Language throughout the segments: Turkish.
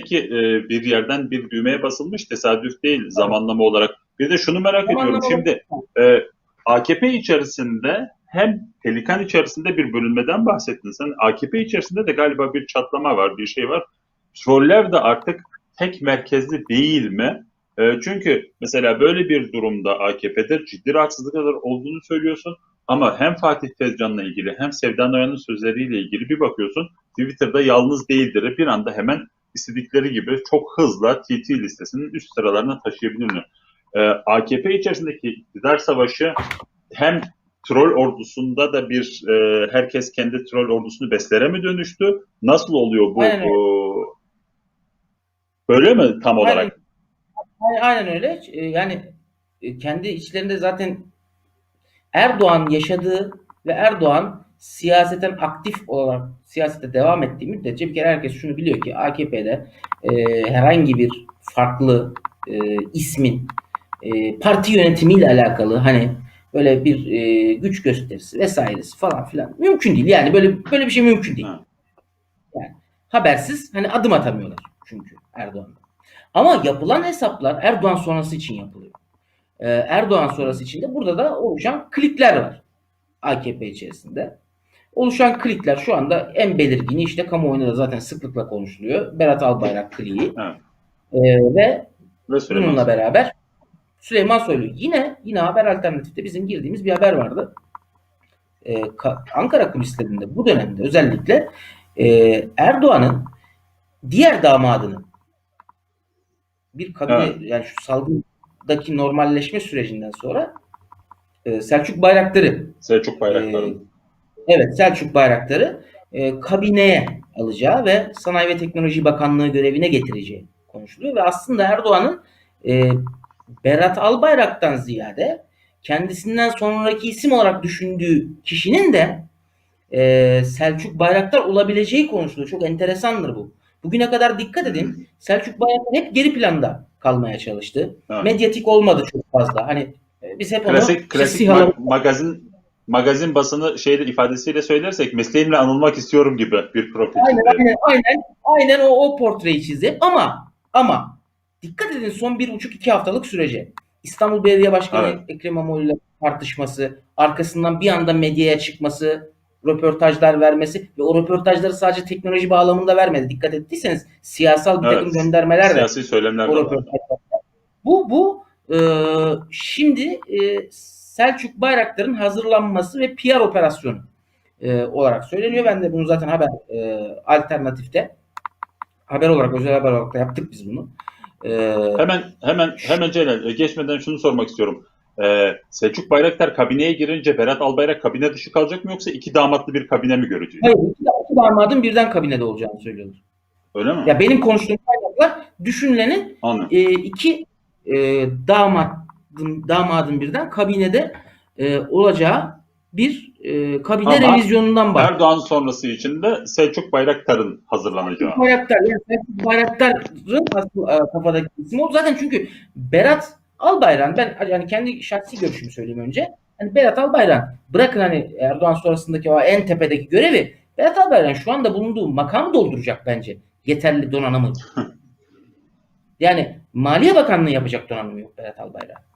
ki e, bir yerden bir düğmeye basılmış tesadüf değil zamanlama olarak. Bir de şunu merak ediyorum Zamanlama şimdi e, AKP içerisinde hem Pelikan içerisinde bir bölünmeden bahsettin sen. AKP içerisinde de galiba bir çatlama var, bir şey var. Roller de artık tek merkezli değil mi? E, çünkü mesela böyle bir durumda AKP'de ciddi rahatsızlıklar olduğunu söylüyorsun. Ama hem Fatih Tezcan'la ilgili hem Sevda Noyan'ın sözleriyle ilgili bir bakıyorsun Twitter'da yalnız değildir. Bir anda hemen istedikleri gibi çok hızla TT listesinin üst sıralarına taşıyabilirler. Ee, AKP içerisindeki iktidar savaşı hem troll ordusunda da bir e, herkes kendi troll ordusunu beslere mi dönüştü? Nasıl oluyor bu? Aynen o- böyle mi tam olarak? Aynen. Aynen, aynen öyle. Ee, Yani e, kendi içlerinde zaten Erdoğan yaşadığı ve Erdoğan siyaseten aktif olarak siyasete devam ettiği müddetçe bir kere herkes şunu biliyor ki AKP'de e, herhangi bir farklı e, ismin e, parti yönetimiyle alakalı hani böyle bir e, güç gösterisi vesairesi falan filan mümkün değil. Yani böyle böyle bir şey mümkün değil. Yani habersiz hani adım atamıyorlar çünkü Erdoğan'da. Ama yapılan hesaplar Erdoğan sonrası için yapılıyor. Ee, Erdoğan sonrası için de burada da oluşan klikler var AKP içerisinde. Oluşan klikler şu anda en belirgini işte kamuoyunda da zaten sıklıkla konuşuluyor. Berat Albayrak kliği. Evet. Ee, ve Ve Süleyman bununla beraber Süleyman Soylu yine yine haber alternatifte bizim girdiğimiz bir haber vardı. Ee, Ka- Ankara kulislerinde bu dönemde özellikle e, Erdoğan'ın diğer damadının bir kabine Evet. yani şu salgındaki normalleşme sürecinden sonra e, Selçuk Bayraktar'ı Selçuk Bayraktar'ın. Evet Selçuk Bayraktar'ı e, kabineye alacağı ve Sanayi ve Teknoloji Bakanlığı görevine getireceği konuşuluyor ve aslında Erdoğan'ın e, Berat Albayrak'tan ziyade kendisinden sonraki isim olarak düşündüğü kişinin de e, Selçuk Bayraktar olabileceği konuşuluyor. Çok enteresandır bu. Bugüne kadar dikkat edin Selçuk Bayraktar hep geri planda kalmaya çalıştı. Evet. Medyatik olmadı çok fazla. Hani e, biz hep onu Klasik klasik ma- magazin magazin basını şeyde ifadesiyle söylersek mesleğimle anılmak istiyorum gibi bir profil. Aynen aynen aynen aynen o, o portreyi çizdi ama ama dikkat edin son bir buçuk iki haftalık sürece İstanbul Belediye Başkanı Evet. Ekrem İmamoğlu ile tartışması arkasından bir anda medyaya çıkması röportajlar vermesi ve o röportajları sadece teknoloji bağlamında vermedi. Dikkat ettiyseniz siyasal bir takım Evet. göndermeler de Siyasi söylemler de. Bu bu e, şimdi e, Selçuk Bayraktar'ın hazırlanması ve PR operasyonu e, olarak söyleniyor. Ben de bunu zaten haber e, alternatifte haber olarak özel haber olarak da yaptık biz bunu. E, Hemen hemen hemen Celal e, geçmeden şunu sormak istiyorum. Ee, Selçuk Bayraktar kabineye girince Berat Albayrak kabine dışı kalacak mı yoksa iki damatlı bir kabine mi göreceğiz? hayır, iki, iki damadın birden kabinede olacağını söylüyorlar. Öyle mi? Ya benim konuştuğum kaynaklar düşünülenin Anladım. e, iki e, damadın damadın birden kabinede e, olacağı bir e, kabine Ama revizyonundan bahsediyor. Erdoğan sonrası için de Selçuk Bayraktar'ın hazırlanacağı. Bayraktar yani Selçuk Bayraktar'ın asıl e, kafadaki isim o. Zaten çünkü Berat Albayrak ben yani kendi şahsi görüşümü söyleyeyim önce. Hani Berat Albayrak bırakın hani Erdoğan sonrasındaki o en tepedeki görevi Berat Albayrak şu anda bulunduğu makamı dolduracak bence. Yeterli donanımı. yani Maliye Bakanlığı yapacak donanımı yok Berat Albayrak.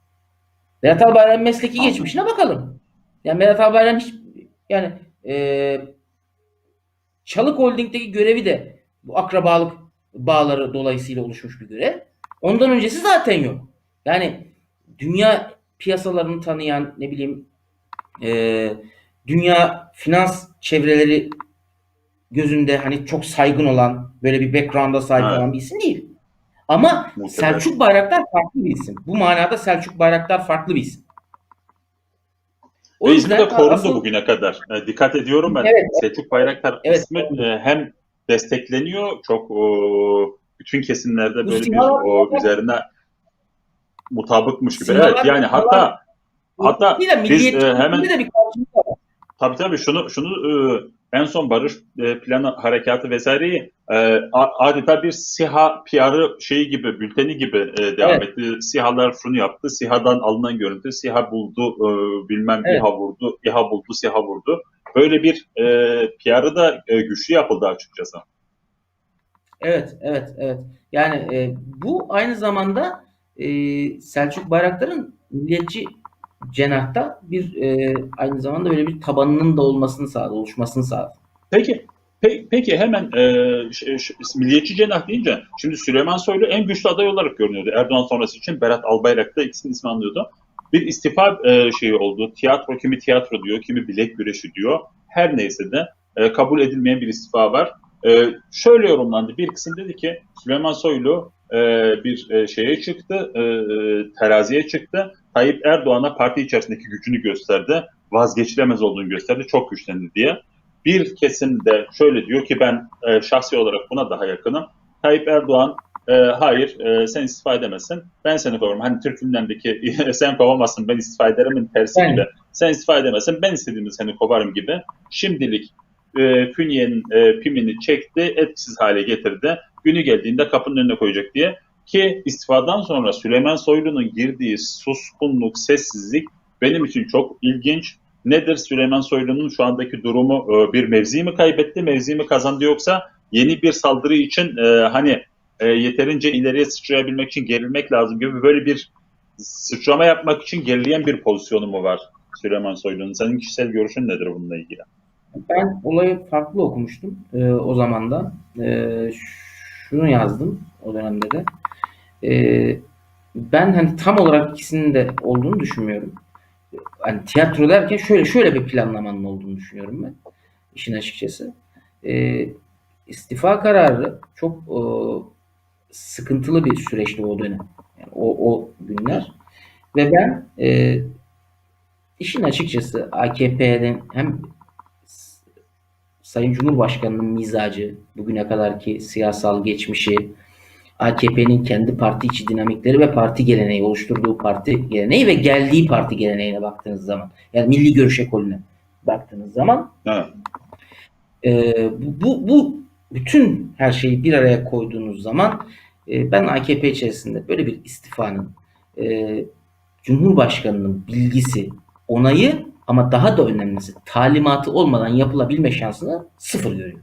Berat Albayrak'ın mesleki geçmişine bakalım. Yani Berat Albayrak'ın hiç yani e, Çalık Holding'deki görevi de bu akrabalık bağları dolayısıyla oluşmuş bir görev. Ondan öncesi zaten yok. Yani dünya piyasalarını tanıyan ne bileyim e, dünya finans çevreleri gözünde hani çok saygın olan böyle bir background'a sahip Evet. olan bir isim değil. Ama Muhtemelen. Selçuk Bayraktar farklı bir isim. Bu manada Selçuk Bayraktar farklı bir isim. Ve ismi de korundu asıl- bugüne kadar. E, dikkat ediyorum ben. Evet. Selçuk Bayraktar Evet. ismi e, hem destekleniyor çok o, bütün kesimlerde böyle bir o, üzerine mutabıkmış gibi. Evet yani hatta hatta biz, e, hemen- de bir. Tabii tabii şunu şunu e, en son barış e, planı harekatı vesaireyi e, adeta bir SİHA PR'ı şeyi gibi bülteni gibi e, devam Evet. etti. SİHA'lar şunu yaptı. SİHA'dan alınan görüntü SİHA buldu bilmem Evet. İHA vurdu. İHA buldu SİHA vurdu. Böyle bir PR'ı da güçlü yapıldı açıkçası. Evet, evet, evet. Yani e, bu aynı zamanda e, Selçuk Bayraktar'ın milliyetçi cenahta bir e, aynı zamanda böyle bir tabanının da olmasını sağladı, oluşmasını sağladı. Peki pe- peki hemen e, ş- ş- milliyetçi cenah deyince şimdi Süleyman Soylu en güçlü aday olarak görünüyordu. Erdoğan sonrası için Berat Albayrak da ikisinin ismi anlıyordu. Bir istifa e, şeyi oldu. Tiyatro kimi tiyatro diyor, kimi bilek güreşi diyor. Her neyse de e, kabul edilmeyen bir istifa var. E, şöyle yorumlandı. Bir kısım dedi ki Süleyman Soylu e, bir e, şeye çıktı, e, teraziye çıktı. Tayyip Erdoğan'a parti içerisindeki gücünü gösterdi. Vazgeçilemez olduğunu gösterdi. Çok güçlendi diye. Bir kesim de şöyle diyor ki ben e, şahsi olarak buna daha yakınım. Tayyip Erdoğan e, hayır e, sen istifa edemezsin. Ben seni kovarım. Hani Türk filmlerindeki sen kovamazsın ben istifa ederim tersi gibi. Sen istifa edemezsin ben istediğimi seni kovarım gibi. Şimdilik e, Fünye'nin e, pimini çekti, etkisiz hale getirdi. Günü geldiğinde kapının önüne koyacak diye. Ki istifadan sonra Süleyman Soylu'nun girdiği suskunluk, sessizlik benim için çok ilginç. Nedir Süleyman Soylu'nun şu andaki durumu? E, Bir mevzi mi kaybetti, mevzi mi kazandı yoksa yeni bir saldırı için e, hani e, yeterince ileriye sıçrayabilmek için gerilmek lazım gibi böyle bir sıçrama yapmak için gerileyen bir pozisyonu mu var Süleyman Soylu'nun? Senin kişisel görüşün nedir bununla ilgili? Ben olayı farklı okumuştum e, o zaman da. E, şunu yazdım o dönemde de. E, ben hani tam olarak ikisinin de olduğunu düşünmüyorum. Hani tiyatro derken şöyle şöyle bir planlamanın olduğunu düşünüyorum ben. işin açıkçası. E, istifa kararı çok e, sıkıntılı bir süreçti o dönem. Yani o, o günler. Ve ben e, işin açıkçası AKP'den hem Sayın Cumhurbaşkanı'nın mizacı, bugüne kadarki siyasal geçmişi, AKP'nin kendi parti içi dinamikleri ve parti geleneği, oluşturduğu parti geleneği ve geldiği parti geleneğine baktığınız zaman, yani milli görüş ekolüne baktığınız zaman Evet. e, bu, bu, bütün her şeyi bir araya koyduğunuz zaman e, ben AKP içerisinde böyle bir istifanın e, Cumhurbaşkanı'nın bilgisi, onayı ama daha da önemlisi talimatı olmadan yapılabilme şansını sıfır görüyorum.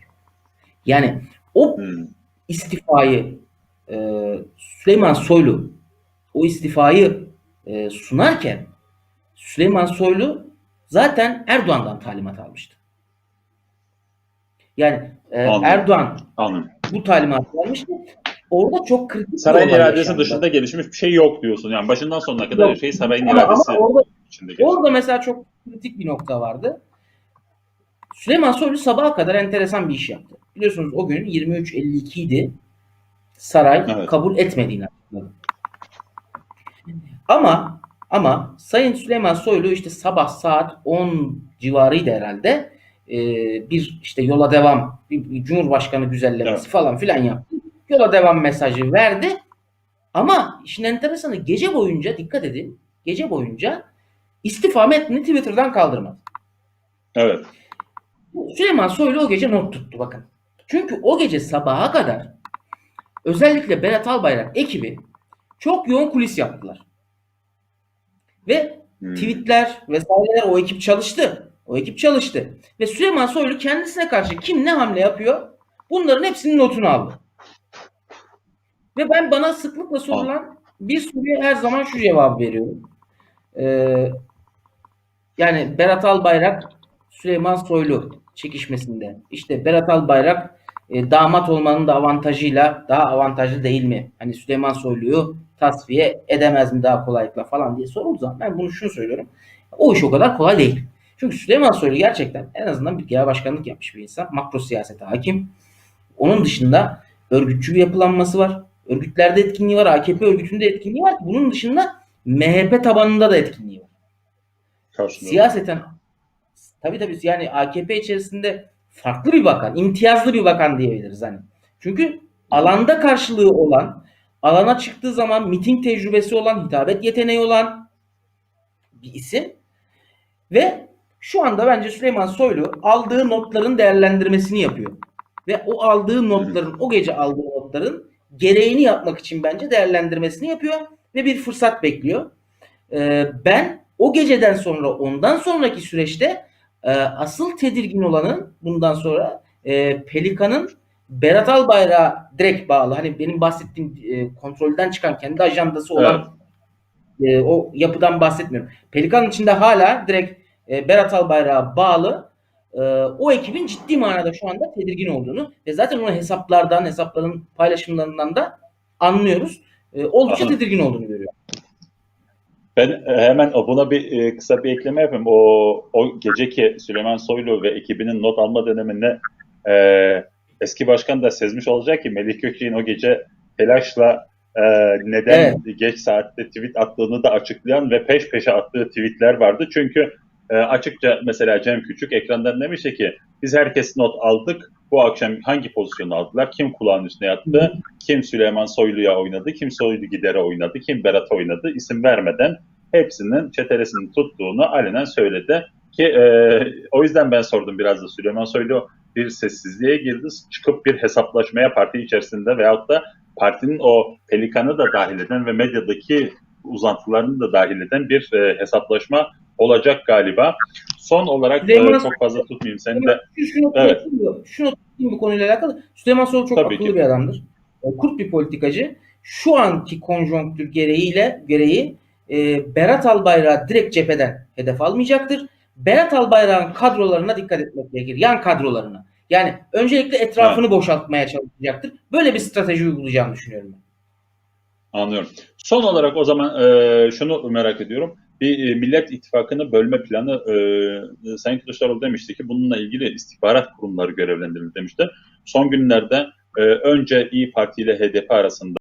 Yani o Hmm. istifayı e, Süleyman Soylu o istifayı e, sunarken Süleyman Soylu zaten Erdoğan'dan talimat almıştı. Yani e, Anladım. Erdoğan Anladım. bu talimatı almıştı. Orada çok kritik Sarayın iradesi yaşandı. dışında gelişmiş bir şey yok diyorsun. Yani başından sonuna kadar Yok. şey sarayın Ama, iradesi ama orada, içinde gelişmiş. orada mesela çok kritik bir nokta vardı. Süleyman Soylu sabaha kadar enteresan bir iş yaptı. Biliyorsunuz o gün 23.52 idi. Saray Evet. kabul etmediğini açıkladı. Ama ama Sayın Süleyman Soylu işte sabah saat 10 civarıydı herhalde. Ee, bir işte yola devam, bir, bir Cumhurbaşkanı güzellemesi Evet. falan filan yaptı. Yola devam mesajı verdi. Ama işin enteresanı gece boyunca dikkat edin. Gece boyunca istifa metnini Twitter'dan kaldırmadı. Evet. Süleyman Soylu o gece not tuttu bakın. Çünkü o gece sabaha kadar özellikle Berat Albayrak ekibi çok yoğun kulis yaptılar. Ve Hmm. tweetler vesaireler o ekip çalıştı. O ekip çalıştı. Ve Süleyman Soylu kendisine karşı kim ne hamle yapıyor bunların hepsinin notunu aldı. Ve ben bana sıklıkla sorulan bir soruya her zaman şu cevabı veriyorum. Ee, yani Berat Albayrak Süleyman Soylu çekişmesinde. İşte Berat Albayrak e, damat olmanın da avantajıyla daha avantajlı değil mi? Hani Süleyman Soylu'yu tasfiye edemez mi daha kolaylıkla falan diye sorulduğu zaman ben bunu şunu söylüyorum. O iş o kadar kolay değil. Çünkü Süleyman Soylu gerçekten en azından bir genel başkanlık yapmış bir insan. Makro siyasete hakim. Onun dışında örgütçü bir yapılanması var. Örgütlerde etkinliği var. AKP örgütünde etkinliği var. Bunun dışında MHP tabanında da etkinliği var. Karşılığı. Siyaseten tabii tabii yani AKP içerisinde farklı bir bakan, imtiyazlı bir bakan diyebiliriz hani. Çünkü alanda karşılığı olan, alana çıktığı zaman miting tecrübesi olan, hitabet yeteneği olan bir isim ve şu anda bence Süleyman Soylu aldığı notların değerlendirmesini yapıyor. Ve o aldığı notların, o gece aldığı notların gereğini yapmak için bence değerlendirmesini yapıyor ve bir fırsat bekliyor. Ee, ben o geceden sonra ondan sonraki süreçte e, asıl tedirgin olanın bundan sonra e, Pelikan'ın Berat Albayrak'a direkt bağlı. Hani benim bahsettiğim e, kontrolden çıkan kendi ajandası olan e, o yapıdan bahsetmiyorum. Pelikan'ın içinde hala direkt e, Berat Albayrak'a bağlı e, o ekibin ciddi manada şu anda tedirgin olduğunu ve zaten onun hesaplardan, hesapların paylaşımlarından da anlıyoruz. E, oldukça Anladım. tedirgin olduğunu görüyorum. Ben e, hemen buna bir e, kısa bir ekleme yapayım. O, o geceki Süleyman Soylu ve ekibinin not alma döneminde e, eski başkan da sezmiş olacak ki Melih Gökçek'in o gece telaşla e, neden geç saatte tweet attığını da açıklayan ve peş peşe attığı tweetler vardı. Çünkü e, açıkça mesela Cem Küçük ekrandan demişti ki biz herkes not aldık. Bu akşam hangi pozisyonu aldılar? Kim kulağın üstüne yattı? Kim Süleyman Soylu'ya oynadı? Kim Soylu Gider'e oynadı? Kim Berat'a oynadı? İsim vermeden hepsinin çetelesini tuttuğunu alenen söyledi. Ki e, o yüzden ben sordum biraz da Süleyman Soylu bir sessizliğe girdi. Çıkıp bir hesaplaşmaya parti içerisinde veyahut da partinin o pelikanı da dahil eden ve medyadaki uzantılarını da dahil eden bir e, hesaplaşma olacak galiba. Son olarak e, Süleyman- çok fazla tutmayayım seni de. Şu, şu notu Evet. atayım, şu notu atayım bu konuyla alakalı. Süleyman Soylu çok Tabii akıllı ki. bir adamdır. E, Kurt bir politikacı. Şu anki konjonktür gereğiyle gereği e, Berat Albayrak'ı direkt cepheden hedef almayacaktır. Berat Albayrak'ın kadrolarına dikkat etmek gerekir. Yan kadrolarına. Yani öncelikle etrafını boşaltmaya çalışacaktır. Böyle bir strateji uygulayacağını düşünüyorum ben. Anlıyorum. Son olarak o zaman e, şunu merak ediyorum. Bir e, Millet İttifakı'nı bölme planı e, Sayın Kılıçdaroğlu demişti ki bununla ilgili istihbarat kurumları görevlendirildi demişti. Son günlerde e, önce İyi Parti ile HDP arasında